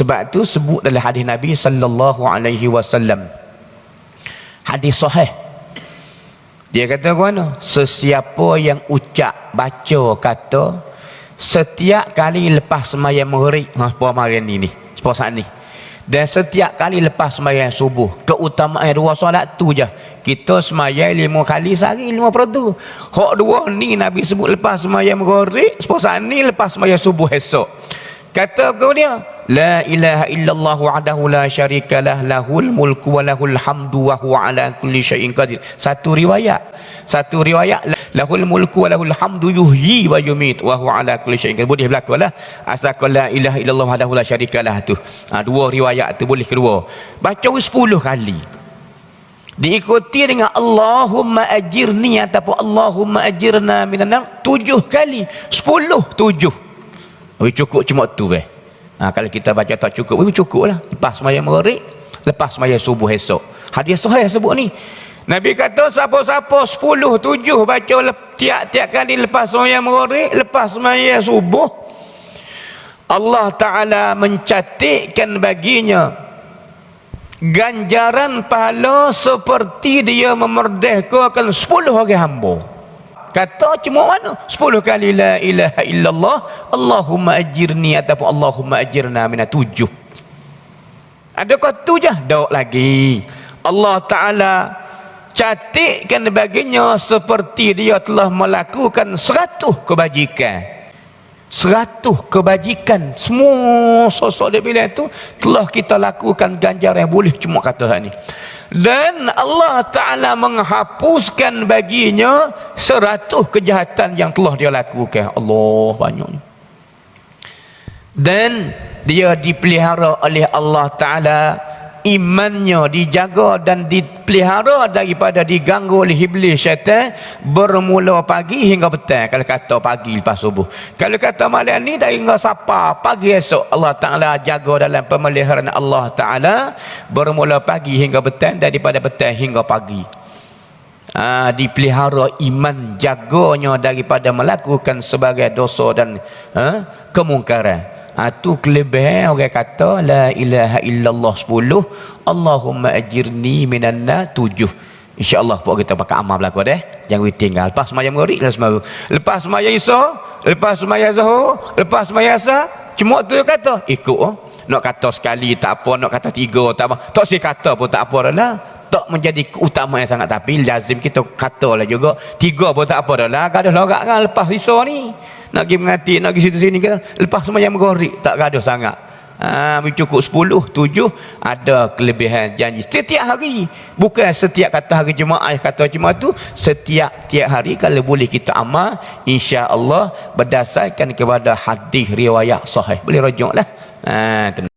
Sebab tu sebut dalam hadis Nabi sallallahu alaihi wasallam. Hadis sahih. Dia kata ke mana? Sesiapa yang ucap, baca, kata setiap kali lepas sembahyang maghrib, ha puan hari ni ni, saat ni. Dan setiap kali lepas sembahyang subuh, keutamaan dua solat tu je. Kita sembahyang lima kali sehari, lima perdu. Hak dua ni Nabi sebut lepas sembahyang maghrib, saat ni lepas sembahyang subuh esok. Kata kau dia, La ilaha illallah wa'adahu la syarikalah lahul mulku wa lahul hamdu wa huwa ala kulli syai'in qadir. Satu riwayat. Satu riwayat lahul mulku wa lahul hamdu yuhyi wa yumit wa huwa ala kulli syai'in qadir. Boleh belaka lah. Asal la ilaha illallah wa'adahu la syarikalah tu. Ha, dua riwayat tu boleh kedua. Baca sepuluh kali. Diikuti dengan Allahumma ajirni ataupun Allahumma ajirna minan tujuh kali. Sepuluh tujuh. Oh, cukup cuma tu weh. Ha, kalau kita baca tak cukup, oh, cukup lah. Lepas semayang maghrib, lepas semayang subuh esok. Hadis sahih sebut ni. Nabi kata siapa-siapa sepuluh, tujuh baca tiap-tiap kali lepas semayang maghrib, lepas semayang subuh. Allah Ta'ala mencatikkan baginya ganjaran pahala seperti dia memerdekakan sepuluh orang hamba. Kata cuma mana? Sepuluh kali la ilaha illallah. Allahumma ajirni ataupun Allahumma ajirna mina tujuh. Adakah tu je? Dok lagi. Allah Ta'ala catikkan baginya seperti dia telah melakukan seratus kebajikan. Seratus kebajikan. Semua sosok dia bilang itu telah kita lakukan ganjar yang boleh cuma kata ni dan Allah Ta'ala menghapuskan baginya seratus kejahatan yang telah dia lakukan. Allah banyaknya dan dia dipelihara oleh Allah Ta'ala imannya dijaga dan dipelihara daripada diganggu oleh iblis syaitan bermula pagi hingga petang. Kalau kata pagi lepas subuh. Kalau kata malam ni dari hingga sapa pagi esok. Allah Ta'ala jaga dalam pemeliharaan Allah Ta'ala. Bermula pagi hingga petang daripada petang hingga pagi. Ha, dipelihara iman jaganya daripada melakukan sebagai dosa dan ha, kemungkaran ha, tu kelebihan orang kata la ilaha illallah 10 Allahumma ajirni minanna 7 InsyaAllah buat kita pakai amal berlaku deh. Jangan tinggal. Lepas semayang maghrib, lepas semayang. Lepas semayang isya, lepas semayang zuhur, lepas semayang asar, cuma tu kata, ikut oh. Nak kata sekali tak apa, nak kata tiga tak apa. Tak si kata pun tak apa lah. Tak menjadi utama yang sangat tapi lazim kita kata lah juga. Tiga pun tak apa lah. Gaduh lorak kan lepas isya ni nak pergi mengati nak pergi situ sini ke? Lepas semua yang maghrib tak gaduh sangat. Ha, cukup sepuluh tujuh ada kelebihan janji. Setiap hari. Bukan setiap kata hari jemaah kata jemaah tu setiap tiap hari kalau boleh kita amal insya Allah berdasarkan kepada hadis riwayat sahih. Boleh rujuk lah ha,